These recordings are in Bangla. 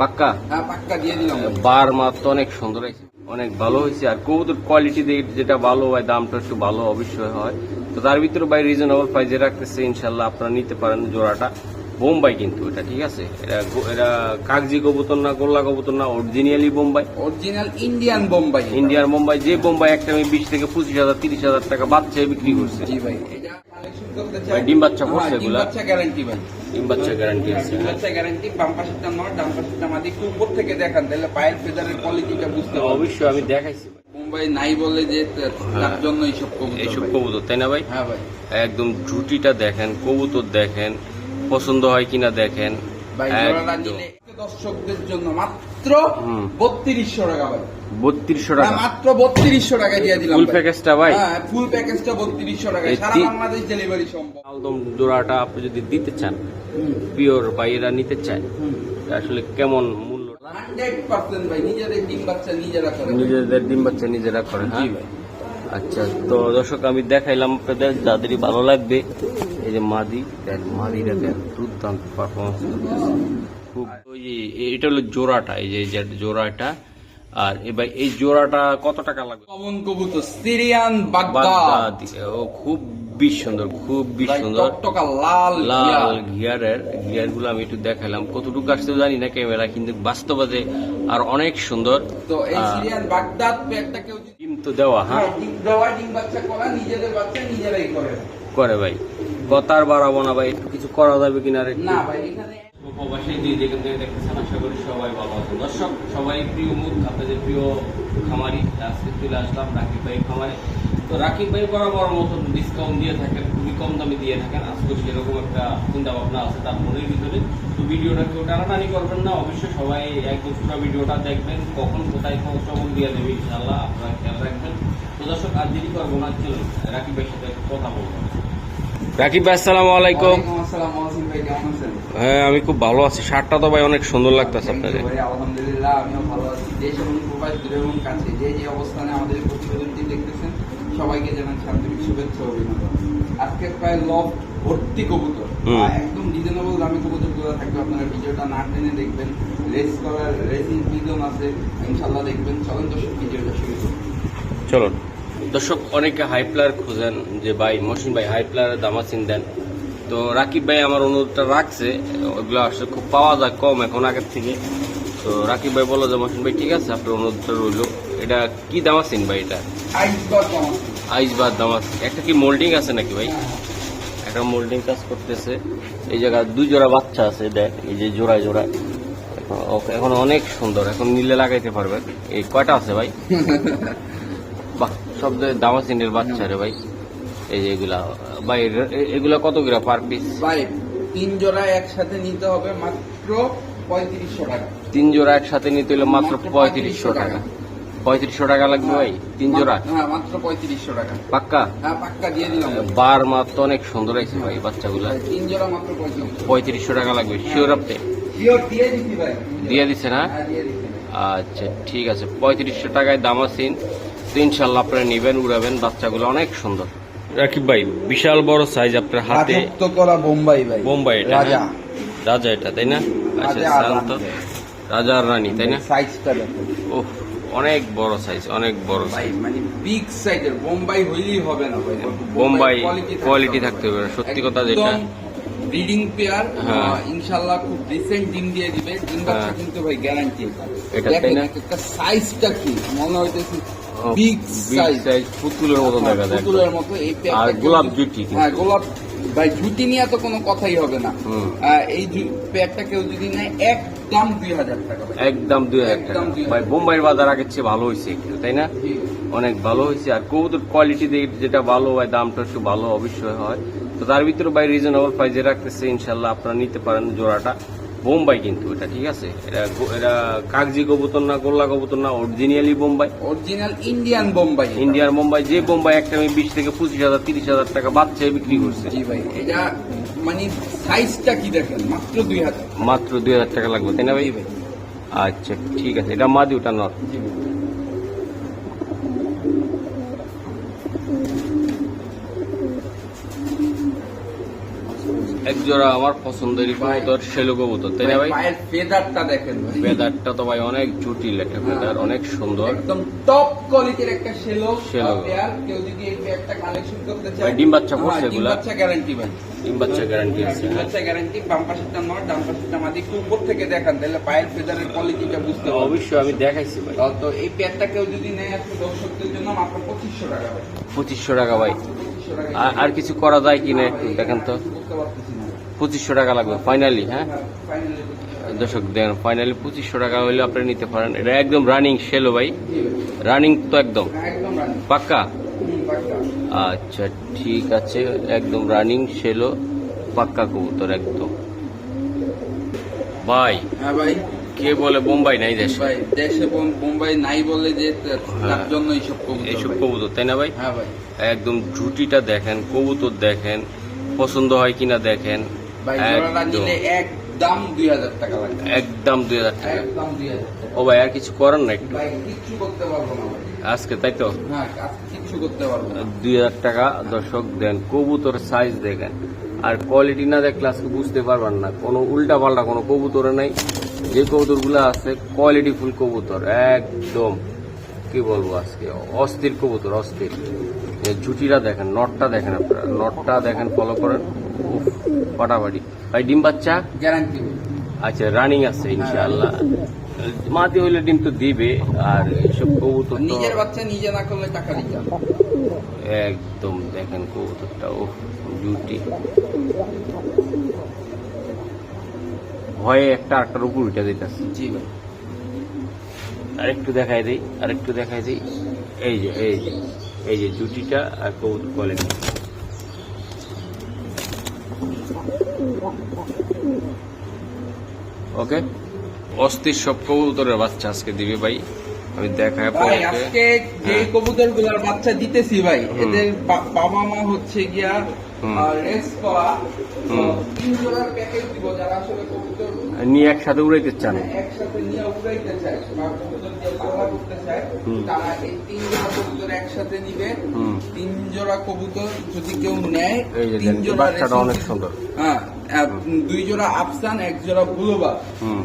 পাক্কা? হ্যাঁ পাক্কা দিয়ে দিলাম। বার মাপ তো অনেক সুন্দর হয়েছে অনেক ভালো হয়েছে। আর কৌতুর কোয়ালিটি যেটা ভালো হয় দামটা একটু ভালো অবশ্যই হয়। তো তার ভিতরে ভাই রিজনেবল প্রাইজে রাখতেছে ইনশাল্লাহ আপনারা নিতে পারেন জোড়াটা। বোম্বাই কিন্তু এটা ঠিক আছে? এটা এটা কাগজি কবুতর না গোল্লা কবুতর না originally Bombay? Original Indian Bombay Indian Bombay যে বোম্বাই একটা আমি বিশ থেকে পঁচিশ হাজার তিরিশ হাজার টাকা বাচ্চায় বিক্রি করছে। জি ভাই। ভাই, ডিম বাচ্চা করছে হ্যাঁ, এগুলা? বাচ্চা গ্যারান্টি ভাই। ডিম বাচ্চা গ্যারান্টি আছে। ডিম বাচ্চা গ্যারান্টি বাম পাশেরটা নয় ডান পাশেরটা আমাদের একটু উপর থেকে দেখান তাহলে পায়ের ফেদারের কোয়ালিটিটা বুঝতে পারবেন। অবশ্যই আমি দেখাইছি। মুম্বাই নাই বলে যে তার জন্য এইসব কবুতর এইসব। কবুতর তাই না ভাই? হ্যাঁ ভাই। একদম ঝুটিটা দেখেন কবুতর দেখেন। পছন্দ হয় কিনা দেখেন। দর্শকদের জন্য মাত্র বত্রিশশো টাকা ভাই। বত্রিশশো টাকা। মাত্র বত্রিশশো টাকা দিয়ে দিলাম ফুল প্যাকেজটা ভাই। ফুল প্যাকেজটা বত্রিশশো টাকা সারা বাংলাদেশ ডেলিভারি সম্ভব। আলদম জোড়াটা আপনি যদি দিতে চান পিওর বা এরা নিতে চায় আসলে কেমন মূল্য? হান্ড্রেড পার্সেন্ট ভাই নিজেদের ডিম বাচ্চা নিজেরা করে। নিজেদের ডিম বাচ্চা নিজেরা করে হ্যাঁ? ভাই। আচ্ছা তো দর্শক আমি দেখাইলাম আপনাদের যাদেরই ভালো লাগবে। এই যে মাদি দেন মাদিরা দেন দুর্দান্ত পারফরমেন্স খুব ওই যে এটা হলো জোড়াটা এই যে জোড়াটা। আর এবার এই জোড়াটা কত টাকা লাগবে? কমন কবুতর সিরিয়ান বাগদাদ ও খুব বিশ সুন্দর খুব বিশ সুন্দর। লাল লাল গিয়ারের গিয়ারগুলো আমি একটু দেখালাম কতটুকু আসতে জানি না ক্যামেরা কিন্তু বাস্তবাতে আর অনেক সুন্দর। তো এই আহ, সিরিয়ান বাগদাদ পেয়ারটা কেউ ডিম তো দেওয়া হ্যাঁ? হ্যাঁ, ডিম দেওয়া ডিম বাচ্চা করা নিজেদের বাচ্চা নিজেরাই করে। করে ভাই। কথার বাড়াবো না ভাই একটু কিছু করা যাবে কিনা না ভাই এখানে যে যেখান থেকে দেখতেছেন আশা করি সবাই ভালো আছেন। দর্শক সবাই প্রিয় মুখ আপনাদের প্রিয় খামারি আজকে চলে আসলাম রাকিব ভাই খামারে। তো রাকিব ভাই বরাবর মতন ডিসকাউন্ট দিয়ে থাকেন খুবই কম দামে দিয়ে থাকেন। আজকে সেরকম একটা চিন্তা ভাবনা আছে তার মনের ভিতরে। তো ভিডিওটা কেউ টানাটানি করবেন না অবশ্যই সবাই একদম পুরো ভিডিওটা দেখবেন কখন কোথায় খবর টবর দিয়ে দেবে ইনশাল্লাহ আপনারা খেয়াল রাখবেন। তো দর্শক আর দেরি করব না চলুন রাকিব ভাইয়ের সাথে একটু কথা বলব। রাকিব ভাই আসসালামু আলাইকুম। ওয়ালাইকুম আসসালাম মহসিন ভাই কেমন আছেন? হ্যাঁ আমি খুব ভালো আছি। শার্টটা তো ভাই অনেক সুন্দর লাগতেছে আপনাদের। ভাই, আলহামদুলিল্লাহ আমিও ভালো আছি। দেশ এবং প্রবাস দূরে এবং কাছে যে যে অবস্থানে আমাদের প্রতিবেদনটি সবাইকে জানান শান্তির শুভেচ্ছা অভিনন্দন। আজকে প্রায় লব ভর্তি কবুতর। একদম রিজনেবল দামি কবুতরগুলো থাকবে আপনারা ভিডিওটা না টেনে দেখবেন। রেস করার রেসিং পিজন আছে ইনশাল্লাহ দেখবেন। চলেন দর্শক ভিডিওটা শুরু করুন চলুন। দর্শক অনেকে হাই প্লেয়ার খোঁজেন যে ভাই মহসিন ভাই হাই প্লেয়ারের দামাসিন দেন। তো রাকিব ভাই আমার অনুরোধটা রাখছে ওগুলো আসলে খুব পাওয়া যায় কম এখন আগের থেকে। তো রাকিব ভাই বলল যে মহসিন ভাই ঠিক আছে আপনার অনুরোধটা রইল। এটা কি দামাসিন ভাই এটা? আইস বা দামাস একটা কি মোল্ডিং আছে নাকি ভাই? একটা মোল্ডিং কাজ করতেছে। এই জায়গায় দুই জোড়া বাচ্চা আছে দেখ এই যে জোড়ায় জোড়ায়। এখন- অনেক সুন্দর এখন নিলে লাগাইতে পারবেন এই কয়টা আছে ভাই? বাহ সব দামাসিনের বাচ্চা রে ভাই। এই যে এগুলা ভাই এগুলা কত করে পার পিস ভাই তিন জোড়া একসাথে নিতে হবে মাত্র পঁয়ত্রিশশো টাকা। তিন জোড়া একসাথে নিতে হলে মাত্র পঁয়ত্রিশশো টাকা। পঁয়ত্রিশশো টাকা লাগবে ভাই তিন জোড়া? হ্যাঁ মাত্র পঁয়ত্রিশশো টাকা। পাক্কা? হ্যাঁ পাক্কা দিয়ে দিলাম। বার তো অনেক সুন্দর হয়েছে ভাই বাচ্চাগুলা। তিন জোড়া মাত্র পঁয়ত্রিশশো। টাকা লাগবে। শিওর আপনি? দিয়ে দিচ্ছি না হ্যাঁ? আচ্ছা ঠিক আছে। পঁয়ত্রিশশো টাকায় দাম আছেন তো ইনশাল্লাহ আপনারা নেবেন উড়াবেন বাচ্চাগুলো অনেক সুন্দর। রাকিব ভাই বিশাল বড় সাইজ আপনার হাতে। করা বোম্বাই ভাই। বোম্বাই এটা রাজা হ্যাঁ? রাজা। এটা তাই না? আচ্ছা রাজা শান্ত। রানী। রাজা আর রানী তাই না? সাইজটা দেখো ও অনেক বড় সাইজ অনেক বড় সাইজ মানে বিগ সাইজের বোম্বাই হইলেই হবে না ভাই। বোম্বাই কোয়ালিটি থাকতে হবে। সত্যি কথা যেটা। ব্রিডিং পেয়ার হ্যাঁ। ইনশাল্লাহ খুব রিসেন্ট ডিম দিয়ে দিবে। ডিম বাচ্চা হ্যাঁ। কিন্তু ভাই গ্যারান্টি এটা তাই না? একটা সাইজটা কি? মনে হইতেছে বিগ সাইজ পুতুলের মতো দেখা যায় পুতুলের মতো এই আর গোলাপ জুটি হ্যাঁ গোলাপ ভাই জুতি নিয়ে তো কোনো কথাই হবে না। এই প্যাকটা কেউ যদি নেয় একদম দুই হাজার টাকা একদম দুই হাজার টাকা। ভাই বোম্বাইয়ের বাজার আগের চেয়ে ভালো হয়েছে একটু তাই না? অনেক ভালো হয়েছে আর কবুতর কোয়ালিটি যেটা ভালো হয় দামটা একটু ভালো অবশ্যই হয়। তো তার ভিতরে ভাই রিজনেবল প্রাইজে রাখতেছে। ইনশাল্লাহ আপনারা নিতে পারেন জোড়াটা। বোম্বাই কিন্তু এটা ঠিক আছে? এটা এটা কাগজি কবুতর না গোল্লা কবুতর না originally Bombay? Original Indian Bombay Indian Bombay যে বোম্বাই একটা আমি বিশ থেকে পঁচিশ হাজার তিরিশ হাজার টাকা বাচ্চায় বিক্রি করছে। জি ভাই এটা মানে সাইজটা কি দেখেন? মাত্র দুই হাজার। মাত্র দুই হাজার টাকা লাগবে তাই না ভাই? ভাই। আচ্ছা ঠিক আছে এটা মাদি ওটা নর। জি এক জোড়া আমার পছন্দের কবুতর সেলো কবুতর তাই না ভাই? পায়ের ফেদারটা দেখেন ভাই। বেদারটা তো ভাই অনেক জটিল একটা বেদার অনেক সুন্দর। একদম টপ কোয়ালিটির একটা Shello। পেয়ার কেউ যদি কালেকশন করতে চায় ডিম বাচ্চা করছে হ্যাঁ, এগুলা? বাচ্চা গ্যারান্টি ভাই। ডিম বাচ্চা গ্যারান্টি আছে ডিম হ্যাঁ। বাচ্চা গ্যারান্টি বাম পাশেরটা নয় ডান পাশেরটা একটু উপর থেকে দেখান তাহলে পায়ের ফেদারের কোয়ালিটিটা বুঝতে পারবেন। অবশ্যই আমি দেখাইছি ভাই। তো এই পেয়ারটা কেউ যদি নেয় আজকে দর্শকদের জন্য মাত্র পঁচিশশো টাকা। ভাই। পঁচিশশো টাকা। ভাই আর- কিছু করা যায় কিনা একটু দেখেন তো। পঁচিশশো টাকা লাগবে ফাইনালি হ্যাঁ? দর্শক দেন ফাইনালি পঁচিশশো টাকা হলে আপনি নিতে পারেন। এটা একদম রানিং সেলো ভাই। রানিং তো একদম। পাক্কা? আচ্ছা ঠিক আছে। একদম রানিং সেলো পাক্কা কবুতর একদম। ভাই হ্যাঁ ভাই। কে বলে বোম্বাই নাই দেশে? ভাই দেশে বোম্বাই নাই বলে যে তার হ্যাঁ। জন্য এইসব কবুতর এইসব কবুতর তাই না ভাই? হ্যাঁ ভাই। একদম ঝুটিটা দেখেন কবুতর দেখেন পছন্দ হয় কিনা দেখেন। একদম। দুই হাজার টাকা লাগবে একদম দুই হাজার টাকা। একদম দুই হাজার টাকা। ও ভাই আর কিছু না একটু? ভাই করতে পারব না আজকে তাই তো? দুই হাজার টাকা দর্শক দেন কবুতর সাইজ দেখেন। আর কোয়ালিটি না দেখলে আজকে বুঝতে পারবেন না। কোনো উল্টা পাল্টা কোনো কবুতরে নাই। যে কবুতরগুলো আছে কোয়ালিটি ফুল কবুতর একদম। কি বলব আজকে? অস্থির কবুতর অস্থির। এই জুটিটা দেখেন নটটা দেখেন আপনারা। নটটা দেখেন ফলো করেন। ফাটাফাটি ভাই ডিম বাচ্চা? গ্যারান্টি। আচ্ছা রানিং আছে ইনশাআল্লাহ। মাটি হইলে ডিম তো দিবে আর এইসব কবুতর নিজের বাচ্চা নিজে না করলে টাকা দিতে একদম দেখেন কবুতরটা ও ডিউটি ভয়ে একটা আটটার উপর উঠে দিতেছে জি ভাই। আরেকটু দেখাই দিই আরেকটু দেখাই দিই। এই যে এই যে এই যে জুটিটা আর কবুতর কোয়ালিটি। ওকে? অস্থির সব কবুতরের বাচ্চা আজকে দিবে ভাই। আমি দেখায় ভাই আজকে যে হ্যাঁ। কবুতরগুলার বাচ্চা দিতেছি ভাই এদের বাবা মা হচ্ছে গিয়া। রেস করা তিন জোড়ার প্যাকেজ দিব যারা আসলে কবুতর নিয়ে একসাথে উড়াইতে চান? একসাথে নিয়ে উড়াইতে চায়। তারা এই তিন জোড়া কবুতর একসাথে নিবে। তিন জোড়া কবুতর যদি কেউ নেয় এই যে তিন জোড়া অনেক সুন্দর। হ্যাঁ দুই জোড়া আফসান এক জোড়া বুলোবা।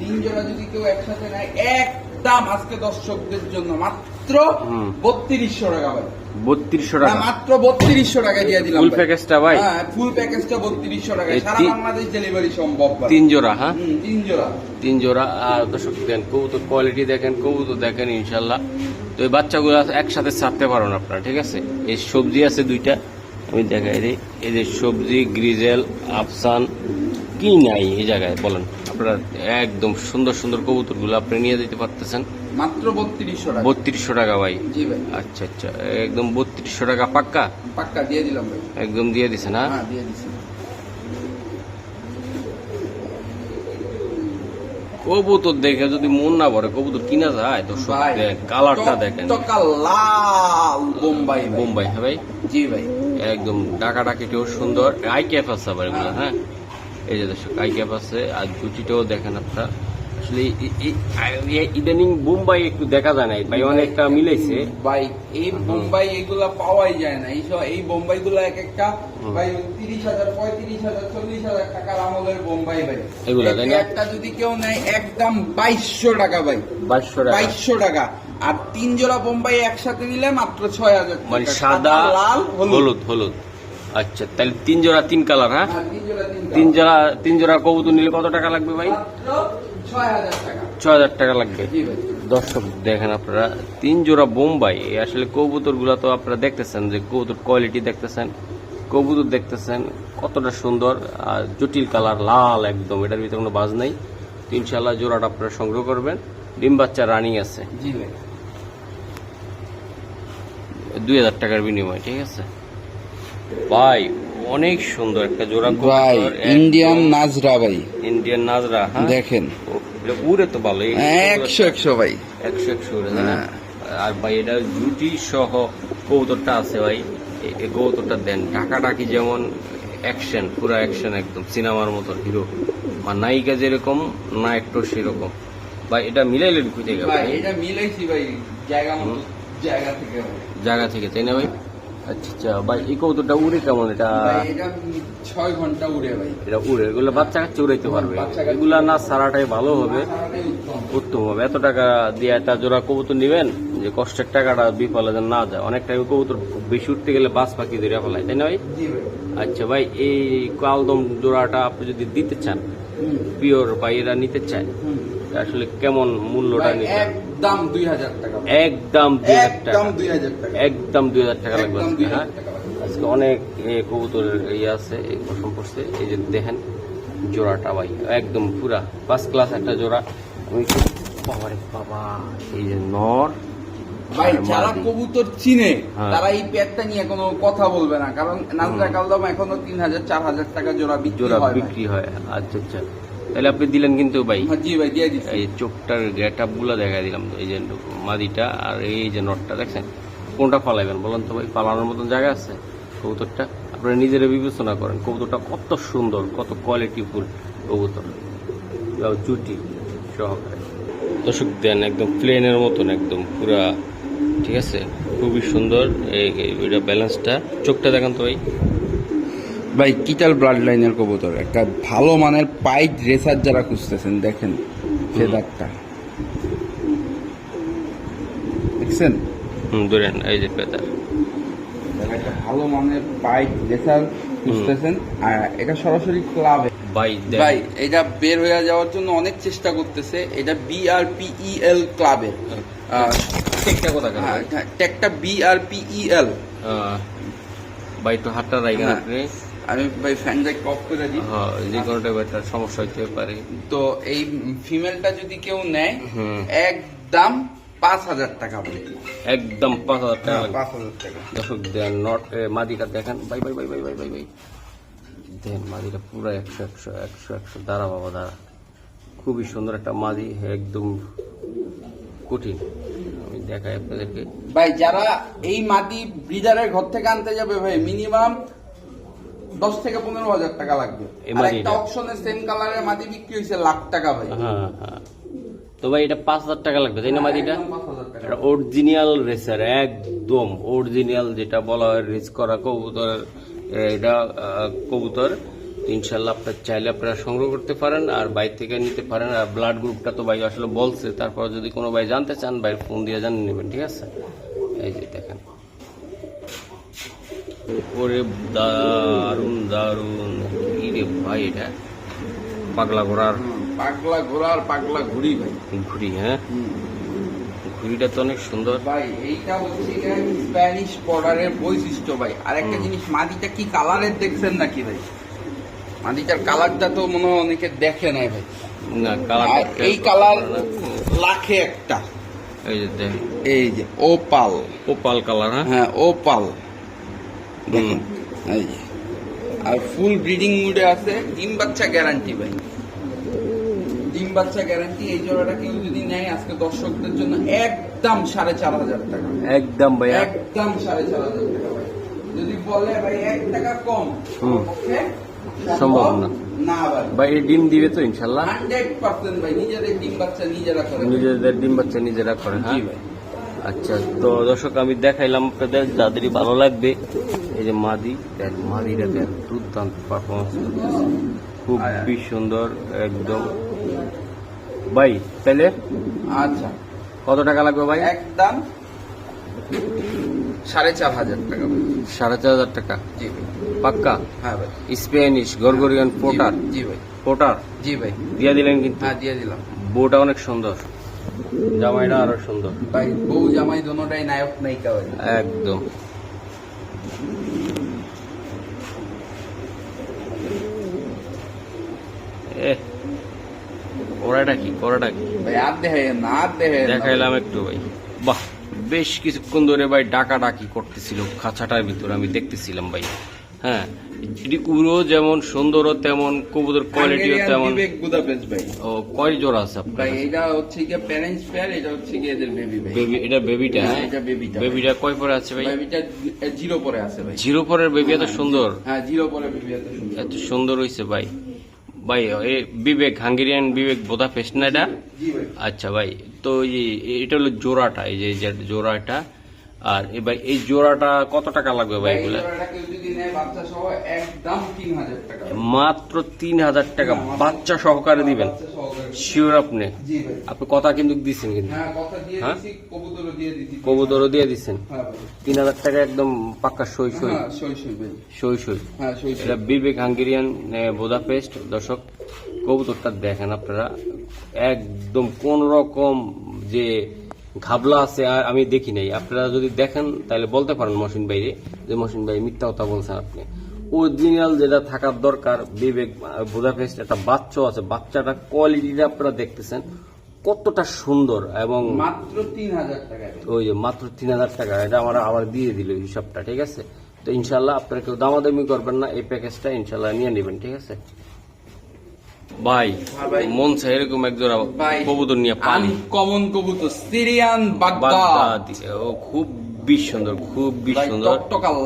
তিন জোড়া যদি কেউ একসাথে নেয় একদম আজকে দর্শকদের জন্য মাত্র। বত্রিশশো টাকা ভাই। বত্রিশশো টাকা। মাত্র বত্রিশশো টাকা দিয়ে দিলাম ফুল। প্যাকেজটা ভাই? হ্যাঁ ফুল প্যাকেজটা বত্রিশশো টাকা। সারা বাংলাদেশ ডেলিভারি সম্ভব তিন জোড়া হ্যাঁ? তিন জোড়া। তিন জোড়া। আর দর্শক কবুতর কোয়ালিটি দেখেন কবুতর দেখেন ইনশাল্লাহ তো এই বাচ্চাগুলো একসাথে ছাড়তে পারেন আপনারা ঠিক আছে? এই সবজি আছে দুইটা আমি দেখাই দিই। এই যে সবজি গ্রিজেল আফসান কি নাই এই জায়গায় বলেন। আপনারা একদম সুন্দর সুন্দর কবুতরগুলো আপনি নিয়ে যেতে পারতেছেন। মাত্র বত্রিশশো টাকা। বত্রিশশো টাকা ভাই? জি ভাই। আচ্ছা আচ্ছা। একদম বত্রিশশো টাকা পাক্কা? পাক্কা দিয়ে দিলাম ভাই। একদম দিয়ে দিছেন হ্যাঁ হ্যাঁ দিয়ে দিচ্ছি কবুতর দেখে যদি মন না ভরে কবুতর কিনা যায়? দর্শক কালারটা দেখেন। লাল বোম্বাই বোম্বাই হ্যাঁ ভাই? জি ভাই। একদম ডাকা ডাকিটিও সুন্দর। আই ক্যাপ আছে আবার এগুলো হ্যাঁ। এই যে দর্শক আই ক্যাপ আছে। আর জুটিটাও দেখেন আপনার। আসলে ইদানিং বোম্বাই একটু দেখা যায় না ভাই অনেকটা মিলাইছে। ভাই এই বোম্বাই এগুলা পাওয়াই যায় না। এই সব এই বোম্বাই গুলো এক একটা ভাই তিরিশ হাজার পঁয়ত্রিশ হাজার চল্লিশ হাজার টাকার আমলের বোম্বাই ভাই। এগুলা, তাই একটা যদি কেউ নেয় একদম বাইশশো টাকা ভাই। বাইশশো টাকা। বাইশশো টাকা। আর তিন জোড়া বোম্বাই একসাথে নিলে মাত্র ছয় হাজার মানে সাদা লাল হলুদ। হলুদ আচ্ছা তাহলে তিন জোড়া তিন কালার হ্যাঁ? হ্যাঁ, তিন জোড়া তিন জোড়া কবুতর নিলে কত টাকা লাগবে ভাই? ছয় হাজার টাকা। লাগবে। দর্শক দেখেন আপনারা তিন জোড়া বোম্বাই। আসলে কবুতরগুলা তো আপনারা দেখতেছেন যে কবুতর কোয়ালিটি দেখতেছেন কবুতর দেখতেছেন কতটা সুন্দর আর জটিল কালার লাল একদম। এটার ভিতরে কোনো বাজ নাই। ইনশাল্লাহ জোড়াটা আপনারা সংগ্রহ করবেন। ডিম বাচ্চা রানিং আছে। জি ভাই। দুই হাজার টাকার বিনিময় ঠিক আছে? ভাই অনেক সুন্দর একটা জোড়া ভাই ইন্ডিয়ান নাজরা ভাই। ইন্ডিয়ান নাজরা হ্যাঁ? দেখেন। উড়ে তো ভালো একশো একশো ভাই। একশো একশো উড়ে হ্যাঁ। আর ভাই এটা জুটি সহ কৌতরটা আছে ভাই। এই- কৌতরটা দেন ঢাকা ডাকি যেমন অ্যাকশন পুরো অ্যাকশন একদম সিনেমার মতো হিরো বা নায়িকা যেরকম নায়কটা সেরকম। ভাই এটা মিলাইলেন খুঁজে গেল ভাই এটা মিলাইছি ভাই জায়গা মতো জায়গা থেকে। জায়গা থেকে তাই না ভাই? আচ্ছা আচ্ছা ভাই এই কবুতরটা উড়ে কেমন? এটা ছয় ঘণ্টা উড়ে ভাই। এটা উড়ে এগুলো বাচ্চা কাচ্চা উড়াইতে পারবে। বাচ্চা এগুলা না সারাটাই ভালো হবে। উত্তম। হবে। এত টাকা দিয়ে একটা জোড়া কবুতর নিবেন যে কষ্টের টাকাটা বিফলে যেন না যায়। অনেক টাকা কবুতর বেশি উঠতে গেলে বাস পাখি ধরে ফেলায় তাই না ভাই? আচ্ছা ভাই এই কালদম জোড়াটা আপনি যদি দিতে চান পিওর বা এরা নিতে চায়? হুম। আসলে কেমন মূল্যটা নিতে একদম দুই হাজার টাকা একদম দুই হাজার টাকা। একদম দুই হাজার টাকা একদম দুই হাজার টাকা লাগবে আজকে, হ্যাঁ। আজকে অনেক এ, কবুতরের ইয়ে আছে এই পশম পড়ছে এই যে দেখেন জোড়াটা ভাই একদম পুরা ফার্স্ট ক্লাস একটা জোড়া। আমি বাবারে বাবা এই যে নর ভাই যারা কবুতর চিনে হ্যাঁ। তারা এই পেয়ারটা নিয়ে কোনো কথা বলবে না। কারণ নাজরা কালদম এখনও তিন হাজার চার হাজার টাকা জোড়া জোড়া বিক্রি হয়। আচ্ছা আচ্ছা। তাহলে আপনি দিলেন কিন্তু ভাই। হ্যাঁ, জি ভাই দিয়ে দিচ্ছি। এই চোখটার গেট আপগুলা দেখা দিলাম এই যে মাদিটা আর এই যে নটটা দেখছেন? কোনটা ফালাইবেন বলেন তো ভাই ফালানোর মতন জায়গা আছে কবুতরটা? আপনারা নিজেরা বিবেচনা করেন কবুতরটা কত সুন্দর কত কোয়ালিটিফুল কবুতর। তাও জুটি সহকারে। দর্শক দেন একদম প্লেনের মতন একদম পুরা ঠিক আছে? খুবই সুন্দর এই এই- ব্যালেন্সটা চোখটা দেখান তো ভাই। ভাই কিটাল ব্লাড লাইনের কবুতর? একটা ভালো মানের পাইট রেসার যারা খুঁজতেছেন দেখেন ফেদারটা দেখছেন? ধরেন এই যে পেতার একটা ভালো মানের পাইট রেসার খুঁজতেছেন আর এটা সরাসরি ক্লাবে ভাই। এটা বের হয়ে যাওয়ার জন্য অনেক চেষ্টা করতেছে এটা বিআরপিইএল ক্লাবের ঠিকঠাক কথা কেন ভাই? ট্যাগটা বিআরপিইএল আহ, ভাই একটু হাতটা রাখেন হ্যাঁ। আপনি। আমি ভাই ফ্যানটা অফ করে দিই। হ্যাঁ, যে কোনো টাইপের সমস্যা হইতে পারে। তো এই ফিমেলটা যদি কেউ নেয় একদম পাঁচ হাজার টাকা পড়ে একদম পাঁচ হাজার টাকা পাঁচ হাজার টাকা। দর্শক দেন নট মাদিটা দেখেন। বাই বাই বাই বাই বাই বাই বাই দেন মাদিটা পুরো একশো একশো একশো একশো। দাঁড়া বাবা দাঁড়া। খুবই সুন্দর একটা মাদি একদম কঠিন। আমি দেখাই আপনাদেরকে। ভাই যারা এই মাদি ব্রিডারের ঘর থেকে আনতে যাবে ভাই মিনিমাম দশ থেকে পনেরো হাজার টাকা লাগবে। আর একটা অপশনে সেম কালারের মাটি বিক্রি হয়েছে লাখ টাকা ভাই। হ্যাঁ হ্যাঁ তো ভাই এটা পাঁচ হাজার টাকা লাগবে তাই না মাদিটা। এটা অরিজিনাল রেসার একদম অরিজিনাল যেটা বলা হয় রেস করা কবুতর এটা কবুতর। ইনশাল্লাহ আপনার চাইলে আপনারা সংগ্রহ করতে পারেন আর বাইর থেকে নিতে পারেন। আর ব্লাড গ্রুপটা তো ভাই আসলে বলছে তারপর যদি কোনো ভাই জানতে চান ভাই ফোন দিয়ে জানিয়ে নেবেন ঠিক আছে? এই যে দেখেন। ওরে দারুণ দারুণ কি রে ভাই এটা? পাগলা ঘোড়ার? পাগলা ঘোড়া আর পাগলা ঘুড়ি ভাই। ঘুড়ি হ্যাঁ। ঘুড়িটা তো অনেক সুন্দর। ভাই এইটা হচ্ছে স্প্যানিশ বর্ডারের বৈশিষ্ট্য ভাই। আর একটা জিনিস মাদিটা কি কালারের দেখছেন নাকি ভাই? মাদিটার কালারটা তো মনে হয় অনেকে দেখে নাই ভাই। না কালার এই কালার লাখে একটা। এই যে এই যে ওপাল ওপাল কালার হ্যাঁ? হ্যাঁ ওপাল দেখুন। এই যে। আর ফুল ব্রিডিং মুডে আছে ডিম বাচ্চা গ্যারান্টি ভাই। ডিম বাচ্চা গ্যারান্টি এই জোড়াটা কেউ যদি নেয় আজকে দর্শকদের জন্য একদম সাড়ে চার হাজার টাকা। একদম ভাইয়া। একদম সাড়ে চার হাজার টাকা ভাই। যদি বলে ভাই এক টাকা কম। পক্ষে সম্ভব না। না ভাই। ভাই ডিম দিবে তো ইনশাল্লাহ। হান্ড্রেড পার্সেন্ট ভাই নিজেদের ডিম বাচ্চা নিজেরা করে। নিজেদের ডিম বাচ্চা নিজেরা করে হ্যাঁ? ভাই। আচ্ছা তো দর্শক আমি দেখাইলাম আপনাদের যাদেরই ভালো লাগবে। এই যে মাদি দেখ মাদিটা দেখ দুর্দান্ত পারফরমেন্স খুবই সুন্দর একদম। ভাই তাহলে? আচ্ছা। কত টাকা লাগবে ভাই? একদম সাড়ে চার হাজার টাকা সাড়ে চার হাজার টাকা? জি ভাই। পাক্কা? হ্যাঁ ভাই। স্প্যানিশ গরগরিয়ান পোটার জি ভাই। পোটার জি ভাই। দিয়ে দিলেন কিন্তু। হ্যাঁ দিয়ে দিলাম। বউটা অনেক সুন্দর। জামাইটা আরও সুন্দর। ভাই বউ জামাই দোনোটাই নায়ক নায়িকা ভাই। একদম। ওরাটা কি ওরাটা কি? ভাই আর না আর। দেখাইলাম একটু ভাই। বাহ বেশ কিছুক্ষণ ধরে ভাই ডাকা ডাকি করতেছিল খাঁচাটার ভিতরে আমি দেখতেছিলাম ভাই। হ্যাঁ এটি উড়ো যেমন সুন্দরও তেমন কবুতর কোয়ালিটিও তেমন। ভাই। ও কয় জোড়া আছে আপনার ভাই এটা হচ্ছে গিয়ে প্যারেন্টস পেয়ার এটা হচ্ছে গিয়ে এদের বেবি ভাই। বেবি এটা বেবিটা হ্যাঁ, হ্যাঁ? এটা বেবিটা বেবিটা কয় পরে আছে ভাই? বেবিটা জিরো পরে আছে ভাই। জিরো পরের বেবি এত সুন্দর? হ্যাঁ জিরো পরে বেবি এত সুন্দর। এত সুন্দর হয়েছে ভাই। ভাই এ বিবেক হাঙ্গেরিয়ান বিবেক বোধা পেস্ট না এটা? আচ্ছা ভাই তো এই এটা হলো জোড়াটা এই যে জোড়াটা। আর এবার এই জোড়াটা কত টাকা লাগবে ভাই, এগুলো? জোড়াটা কেউ যদি নেয় বাচ্চা সহ একদম তিন হাজার টাকা। মাত্র তিন হাজার টাকা বাচ্চা সহকারে দিবেন। শিওর আপনি? আপনি কথা কিন্তু দিচ্ছেন কিন্তু। হ্যাঁ দিয়ে কবুতরও দিচ্ছেন তিন হাজার টাকা একদম পাক্কা সই সই। হ্যাঁ সই সই সই। সই হ্যাঁ এটা বিবেক হাঙ্গেরিয়ান বোদা পেস্ট। দর্শক কবুতরটা দেখেন আপনারা। একদম কোন রকম যে ঘাবলা আছে আর আমি দেখি নাই। আপনারা যদি দেখেন তাহলে বলতে পারেন মহসিন ভাইরে যে মহসিন ভাই মিথ্যা কথা বলছেন আপনি। অরিজিনাল যেটা থাকার দরকার বিবেক বোদা পেস্ট একটা বাচ্চাও আছে বাচ্চাটা কোয়ালিটিটা আপনারা দেখতেছেন কতটা সুন্দর এবং মাত্র তিন হাজার টাকা ওই যে মাত্র তিন হাজার টাকা এটা আমার আবার দিয়ে দিল হিসাবটা ঠিক আছে? তো ইনশাল্লাহ আপনারা কেউ দামাদামি করবেন না এই প্যাকেজটা ইনশাল্লাহ নিয়ে নেবেন ঠিক আছে? ভাই। মন চাই এরকম এক জোড়া কবুতর নিয়ে পানি কমন কবুতর সিরিয়ান বাগদাদ বাগদাদি ও খুব বেশ সুন্দর খুব বেশ সুন্দর।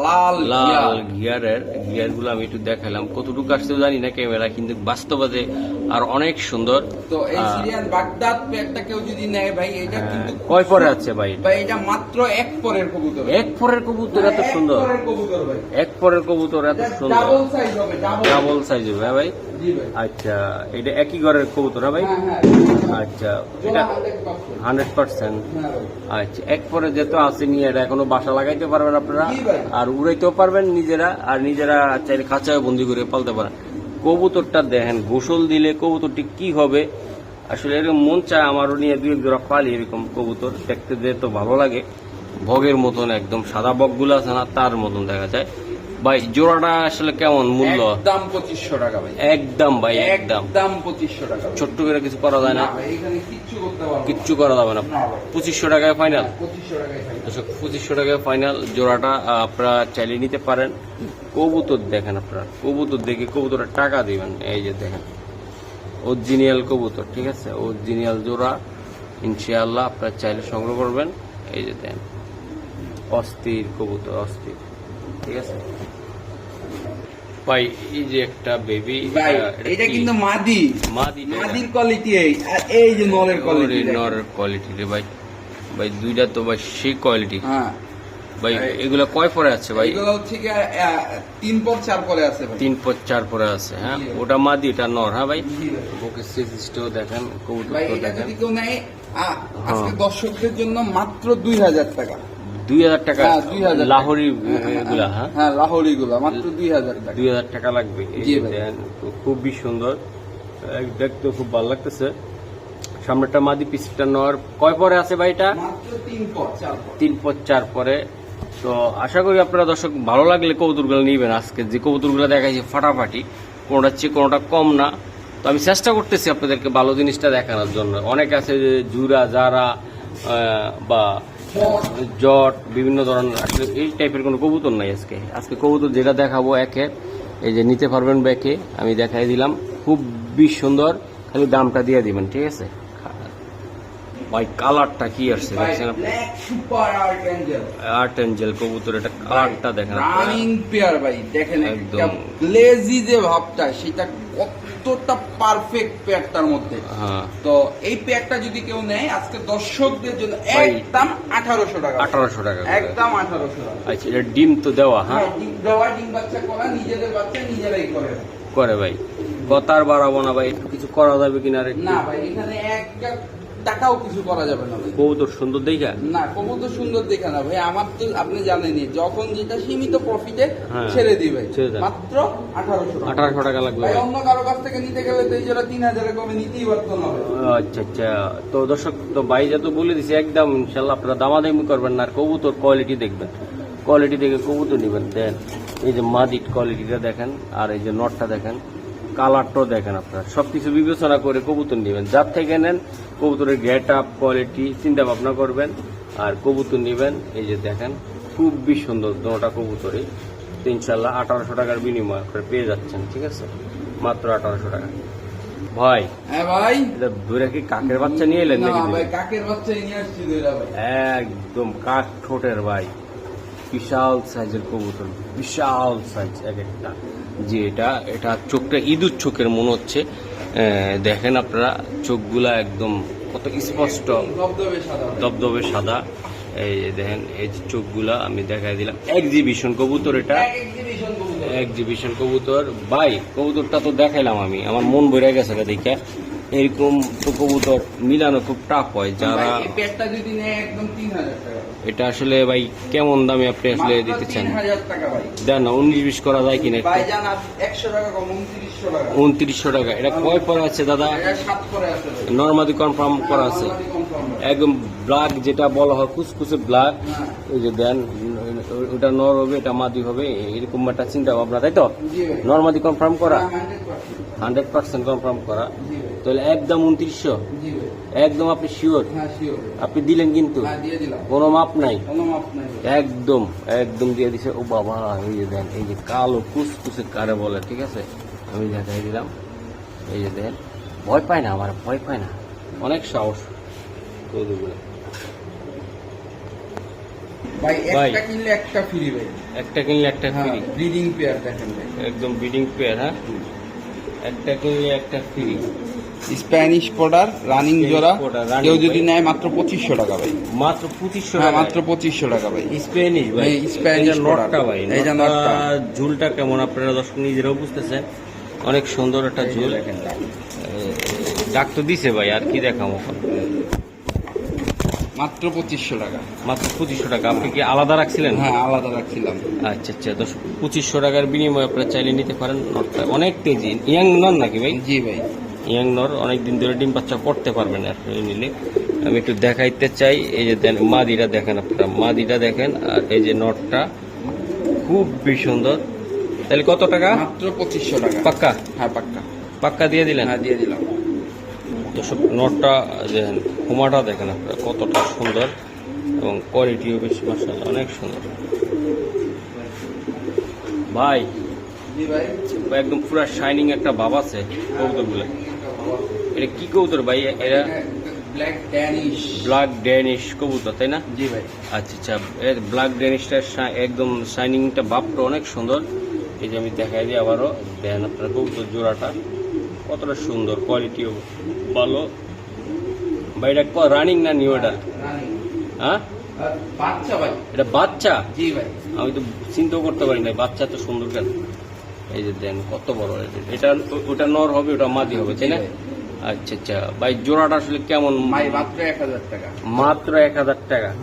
লাল লাল গিয়ারের গিয়ারগুলো আমি একটু দেখালাম কতটুকু আসতে জানি না ক্যামেরা কিন্তু বাস্তবাদে আর অনেক সুন্দর। তো এই আহ, বাগদাদ প্যাকটা কেউ যদি নেয় ভাই এটা হ্যাঁ, কিন্তু কয় পরে আছে ভাই ভাই এটা মাত্র এক পরের কবুতর। এক পরের কবুতর এত হ্যাঁ, এক সুন্দর। এক পরের কবুতর এত সুন্দর। ডাবল সাইজ হবে ডাবল হ্যাঁ ভাই? ভাই। আচ্ছা এটা একই ঘরের কবুতর হ্যাঁ ভাই? আচ্ছা এটা হান্ড্রেড পার্সেন্ট আচ্ছা এক পরে যেহেতু আসেনি এটা এখনও বাসা লাগাইতে পারবেন আপনারা। আর উড়াইতেও পারবেন নিজেরা আর নিজেরা চাইলে খাঁচায় বন্দি করে পালতে পারেন। কবুতরটা দেখেন গোসল দিলে কবুতরটি কি হবে? আসলে এরকম মন চায় আমারও নিয়ে দুই এক জোড়া পালি এরকম কবুতর দেখতে যেহেতু ভালো লাগে। ভগের মতন একদম সাদা বকগুলো আছে না তার মতন দেখা যায়। ভাই জোড়াটা আসলে কেমন মূল্য? একদম পঁচিশশো টাকা ভাই। একদম ভাই একদম। দাম পঁচিশশো টাকা ছোট্ট করে কিছু করা যায় না? কিচ্ছু করতে পারব কিচ্ছু করা যাবে না। পঁচিশশো টাকায় ফাইনাল পঁচিশশো টাকায় খাই পঁচিশশো টাকায় ফাইনাল জোড়াটা আপনারা চাইলে নিতে পারেন। কবুতর দেখেন আপনারা। কবুতর দেখে কবুতরের টাকা দিবেন। এই যে দেখেন অরিজিনাল কবুতর ঠিক আছে? অরিজিনাল জোড়া। ইনশাআল্লাহ আপনারা চাইলে সংগ্রহ করবেন। এই যে দেখেন অস্থির কবুতর অস্থির ঠিক আছে? ভাই এই যে একটা বেবি ভাই এটা কিন্তু মাদি। মাদি মাদির কোয়ালিটি এই। আর এই যে নলের কোয়ালিটি নরের কোয়ালিটি রে ভাই। ভাই দুইটা তো ভাই সেই কোয়ালিটি হ্যাঁ। ভাই এগুলা কয় পরে আছে ভাই? এগুলো হচ্ছে কি তিন পর চার পরে আছে ভাই। তিন পর চার পরে আছে হ্যাঁ? ওটা মাদি এটা নর হ্যাঁ ভাই? জি ভাই। বুকের সিস্টেও দেখেন ভাই এটা দেখেন। যদি কেউ নেয় আজকে হ্যাঁ। দর্শকদের জন্য মাত্র দুই হাজার টাকা। দুই হাজার টাকা হ্যাঁ দুই হাজার লাহোরি হ্যাঁ, হ্যাঁ? হ্যাঁ লাহোরি গুলা মাত্র দুই হাজার টাকা। দুই হাজার টাকা লাগবে। খুবই সুন্দর। দেখতে খুব ভালো লাগতেছে। সামনেটা মাদি পিসটা নর কয় পরে আছে ভাই এটা? তিন পর চার তিন পর চার পরে। তো আশা করি আপনারা দর্শক ভালো লাগলে কবুতরগুলো নিবেন আজকে। যে কবুতরগুলো দেখাইছি ফাটাফাটি কোনোটা চেয়ে কোনোটা কম না। তো আমি চেষ্টা করতেছি আপনাদেরকে ভালো জিনিসটা দেখানোর জন্য। অনেক আছে যে জুরা যারা বা জট বিভিন্ন ধরনের আসলে এই টাইপের কোনো কবুতর নাই আজকে। আজকে কবুতর যেটা দেখাবো একে এই যে নিতে পারবেন ব্যাকে আমি দেখাই দিলাম। খুব বেশ সুন্দর খালি দামটা দিয়ে দিবেন ঠিক আছে? ভাই কালারটা কি আসছে দেখছেন আর্ট এঞ্জেল কবুতর এটা কালারটা দেখেন রানিং পেয়ার ভাই দেখেন একদম। গ্লেজি যে ভাবটা সেটা কতটা পারফেক্ট প্যাকটার মধ্যে। হ্যাঁ। তো এই প্যাকটা যদি কেউ নেয় আজকে দর্শকদের জন্য একদম আঠারোশো টাকা। আঠারোশো টাকা একদম আঠারোশো টাকা। আচ্ছা এটা ডিম তো দেওয়া হ্যাঁ? হ্যাঁ ডিম দেওয়া ডিম বাচ্চা করা নিজেদের বাচ্চা নিজেরাই করে। করে ভাই। কথার বাড়াবো না ভাই কিছু করা যাবে কিনা না ভাই এখানে এক টাকাও কিছু করা যাবে না ভাই। কবুতর সুন্দর দেখা? না কবুতর সুন্দর দেখে না ভাই আমার তো আপনি জানেনই যখন যেটা সীমিত প্রফিটে হ্যাঁ, ছেড়ে দিবে ছেড়ে মাত্র আঠারোশো আঠারোশো টাকা লাগবে ভাই ভাই। অন্য কারও কাছ থেকে নিতে গেলে তো এই জোড়া তিন হাজারে কমে নিতেই পারতো না আচ্ছা আচ্ছা। তো দর্শক তো ভাই যা তো বলে দিছি একদম ইনশাল্লাহ আপনারা দামাদামি করবেন না আর কবুতর কোয়ালিটি দেখবেন। কোয়ালিটি দেখে কবুতর নেবেন। দেন এই যে মাদিট কোয়ালিটিটা দেখেন আর এই যে নটটা দেখেন কালারটাও দেখেন আপনারা। সবকিছু বিবেচনা করে কবুতর নেবেন। যার থেকে নেন কবুতরের গেট আপ কোয়ালিটি চিন্তা ভাবনা করবেন আর কবুতর নেবেন এই যে দেখেন খুবই সুন্দর দুটা কবুতরই। তো ইনশাল্লাহ আঠারোশো টাকার বিনিময় আপনারা পেয়ে যাচ্ছেন ঠিক আছে? মাত্র আঠারোশো টাকা। ভাই হ্যাঁ ভাই। এটা ধরে কি কাকের বাচ্চা নিয়ে এলেন নাকি ভাই কাকের বাচ্চা নিয়ে আসছি দুইটা ভাই। একদম কাক ঠোঁটের ভাই। বিশাল সাইজের কবুতর বিশাল সাইজ এক একটা। যে এটা এটা চোখটা ইঁদুর চোখের মনে হচ্ছে। দেখেন আপনারা, চোখগুলা একদম কত স্পষ্ট। দবদবে সাদা। এই দেখেন, এই চোখগুলা আমি দেখাই দিলাম। এক্সিবিশন কবুতর এটা। এক্সিবিশন কবুতর। ভাই, কবুতরটা তো দেখাইলাম আমি। আমার মন ভরে গেছে দেখে। এরকম তো কবুতর মিলানো খুব টাফ হয়। যারা একদম তিন হাজার এটা আসলে ভাই কেমন দামে আপনি আসলে দিতে চান দেন না উনিশ বিশ করা যায় কিনা উনত্রিশশো টাকা। এটা কয় পরে আছে দাদা। নর্মাদি কনফার্ম করা আছে। একদম ব্ল্যাক যেটা বলা হয় কুচকুচে ব্ল্যাক ওই যে দেন ওটা নর হবে এটা মাদি হবে এরকম একটা চিন্তা ভাবনা তাই তো? নর্মাদি কনফার্ম করা? হ্যাঁ, 100% হান্ড্রেড পার্সেন্ট কনফার্ম করা। তাহলে একদম উনত্রিশশো? একদম আপনি শিওর হ্যাঁ আপনি দিলেন কিন্তু? হ্যাঁ কোনো মাপ নাই। একদম একদম দিয়ে দিছে। ও বাবা এই যে দেন এই যে কালো কুচকুচে কারে বলে ঠিক আছে? আমি দেখাই দিলাম। এই যে দেন ভয় পায় না আমার ভয় পায় না। অনেক সাহস। ভাই। একটা কিনলে একটা ফ্রি ভাই একটা কিনলে একটা হ্যাঁ ফ্রি ব্রিডিং পেয়ার দেখেন একদম পেয়ার হ্যাঁ? একটা কিনলে একটা ফ্রি স্প্যানিশ পডার রানিং জোড়া কেউ যদি নেয় মাত্র পঁচিশশো টাকা ভাই। মাত্র পঁচিশশো হ্যাঁ মাত্র পঁচিশশো টাকা ভাই। স্প্যানিশ ভাই। এটা নটটা ভাই এই যে। ঝুলটা কেমন আপনারা দর্শক নিজেরাও বুঝতেছেন। অনেক সুন্দর একটা ঝুল। ডাক তো দিছে ভাই আর কি দেখাম মাত্র পঁচিশশো টাকা। মাত্র পঁচিশশো টাকা। আপনি কি আলাদা রাখছিলেন? হ্যাঁ আলাদা রাখছিলাম। আচ্ছা আচ্ছা। দশ পঁচিশশো টাকার বিনিময়ে আপনারা চাইলে নিতে পারেন নটটা। অনেক তেজি। ইয়াং নন নাকি ভাই? জি ভাই। ইয়াং নর অনেক দিন ধরে ডিম বাচ্চা করতে পারবেন আর এই নিলে। আমি একটু দেখাইতে চাই এই যে দেন মাদিটা দেখেন আপনারা। মাদিটা দেখেন আর এই যে নটটা খুব খুবই সুন্দর। তাহলে কত টাকা? মাত্র পঁচিশশো টাকা। পাক্কা? হ্যাঁ পাক্কা। পাক্কা দিয়ে দিলেন? হ্যাঁ দিয়ে দিলাম। তো সব নটটা দেখেন হুমাটা দেখেন আপনারা কতটা সুন্দর এবং কোয়ালিটিও বেশ মার্শাল অনেক সুন্দর। ভাই জি ভাই। একদম পুরো শাইনিং একটা ভাব আছে কবুতরগুলো। এটা কি কবুতর ভাই? এরা ব্ল্যাক ড্যানিশ ব্ল্যাক ড্যানিশ কবুতর তাই না? জি ভাই। আচ্ছা আচ্ছা এর ব্ল্যাক ড্যানিশটার একদম শাইনিংটা অনেক সুন্দর। এই যে আমি দেখাই দিই আবারও। দেন আপনার কবুতর জোড়াটা। কতটা সুন্দর কোয়ালিটিও ভালো। বা এটা রানিং না নিউ এটা? হ্যাঁ বাচ্চা ভাই। এটা বাচ্চা? জি ভাই। আমি তো চিন্তাও করতে পারি না বাচ্চা তো সুন্দর কেন? এই যে দেন কত বড় এটা। এটা ওটা নর হবে ওটা মাদি হবে তাই না? আচ্ছা আচ্ছা। ভাই জোড়াটা আসলে কেমন? মাত্র এক হাজার টাকা। মাত্র এক হাজার টাকা।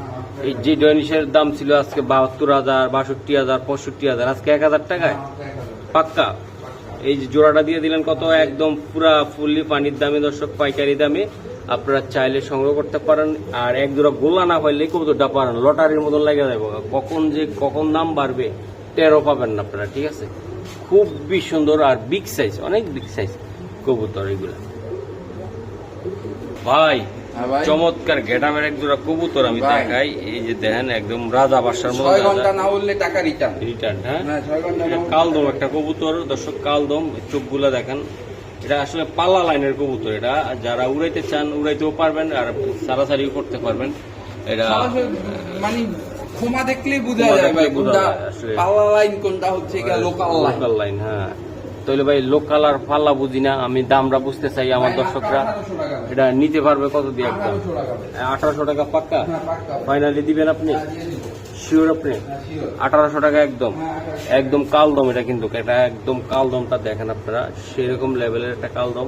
এই যে ডয়নিশের দাম ছিল আজকে বাহাত্তর হাজার বাষট্টি হাজার পঁয়ষট্টি হাজার। আজকে এক হাজার টাকায়? পাক্কা? এই যে জোড়াটা দিয়ে দিলেন কত? একদম পুরা ফুললি পানির দামে দর্শক পাইকারি দামে। আপনারা চাইলে সংগ্রহ করতে পারেন। আর এক জোড়া গোলা না পাইলে কবুতরটা পারেন। লটারির মতন লেগে যাবে। কখন যে কখন দাম বাড়বে টেরও পাবেন না আপনারা ঠিক আছে? খুবই সুন্দর আর বিগ সাইজ অনেক বিগ সাইজ কবুতর এগুলা। ভাই হ্যাঁ চমৎকার গেটামের এক জোড়া কবুতর আমি দেখাই এই যে দেখেন একদম রাজা বাসার মতো ছয় ঘণ্টা না উঠলে টাকা রিটার্ন রিটার্ন হ্যাঁ? হ্যাঁ কালদম একটা কবুতর দর্শক কালদম চোখগুলা দেখেন। এটা আসলে পাল্লা লাইনের কবুতর এটা। যারা উড়াইতে চান উড়াইতেও পারবেন আর সারাসারিও করতে পারবেন। এটা মানে ক্ষমা দেখলেই বোঝা যায় ভাই কোনটা পাল্লা লাইন কোনটা হচ্ছে লোকাল লাইন লোকাল লাইন হ্যাঁ। তাহলে ভাই লোকাল আর পাল্লা বুঝি না আমি দামটা বুঝতে চাই আমার দর্শকরা। এটা নিতে পারবে কত দিয়ে একদম? আঠারোশো টাকা পাক্কা? হ্যাঁ, পাক্কা ফাইনালি দিবেন আপনি? হ্যাঁ, দিয়ে দিবো। শিওর আপনি? হ্যাঁ, sure। আঠারোশো টাকা একদম। একদম কালদম এটা কিন্তু এটা একদম কালদমটা দেখেন আপনারা সেরকম লেভেলের একটা কালদম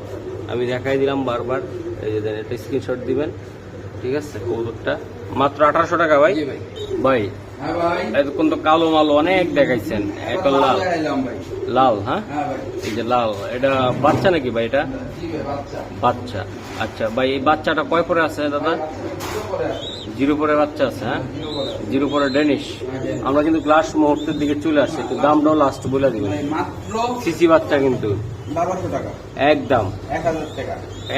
আমি দেখাই দিলাম বারবার এই যে দেন একটা স্ক্রিনশট দিবেন ঠিক আছে কৌতুকটা মাত্র আঠারোশো টাকা ভাই? জি ভাই। ভাই হ্যাঁ। এতক্ষণ তো কালো মাল অনেক দেখাইছেন এখন লাল লাল হ্যাঁ হ্যাঁ ভাই। এই যে লাল এটা বাচ্চা নাকি ভাই এটা বাচ্চা। আচ্ছা ভাই এই বাচ্চাটা কয় পরে আছে দাদা? জিরো পরে বাচ্চা আছে হ্যাঁ? জিরো পরে ডেনিশ আমরা কিন্তু লাস্ট মুহূর্তের দিকে চলে আসছি একটু দামটাও লাস্ট বলে দিবেন মাত্র সিসি বাচ্চা কিন্তু। একদম।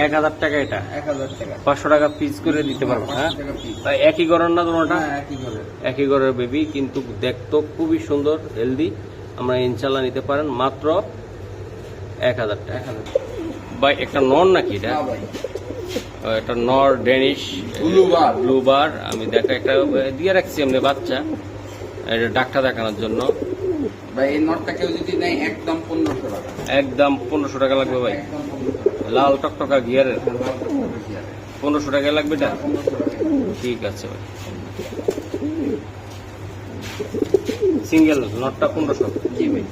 এক হাজার টাকা। এটা। পাঁচশো টাকা পিস করে দিতে পারব হ্যাঁ? একই গড়ের না তোমারটা? হ্যাঁ, একই গড়ের বেবি কিন্তু দেখতো খুবই সুন্দর হেলদি আমরা ইনশাল্লাহ নিতে পারেন মাত্র এক হাজার টাকা। বা একটা নর নাকি এটা? একটা নর Danish Blue bar। Blue bar. আমি দেখা একটা দিয়ে রাখছি এমনি বাচ্চা। ডাক্তার দেখানোর জন্য। একদম পনেরোশো টাকা। একদম পনেরোশো টাকা লাগবে ভাই। লাল টকটকা গিয়ারের। পনেরোশো টাকা লাগবে এটা? ঠিক আছে ভাই। সিঙ্গেল নটটা পনেরোশো। জি ভাই।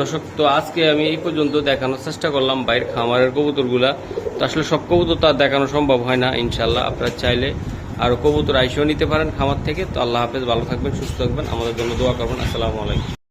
দর্শক, তো আজকে আমি এই পর্যন্ত দেখানোর চেষ্টা করলাম বাইরের খামারের কবুতরগুলা। তো আসলে সব কবুতর তো আর দেখানো সম্ভব হয় না ইনশাল্লাহ আপনারা চাইলে আরও কবুতর আইসিও নিতে পারেন খামার থেকে। তো আল্লাহ হাফেজ, ভালো থাকবেন, সুস্থ থাকবেন। আমাদের জন্য দোয়া করবেন। আসসালামু আলাইকুম।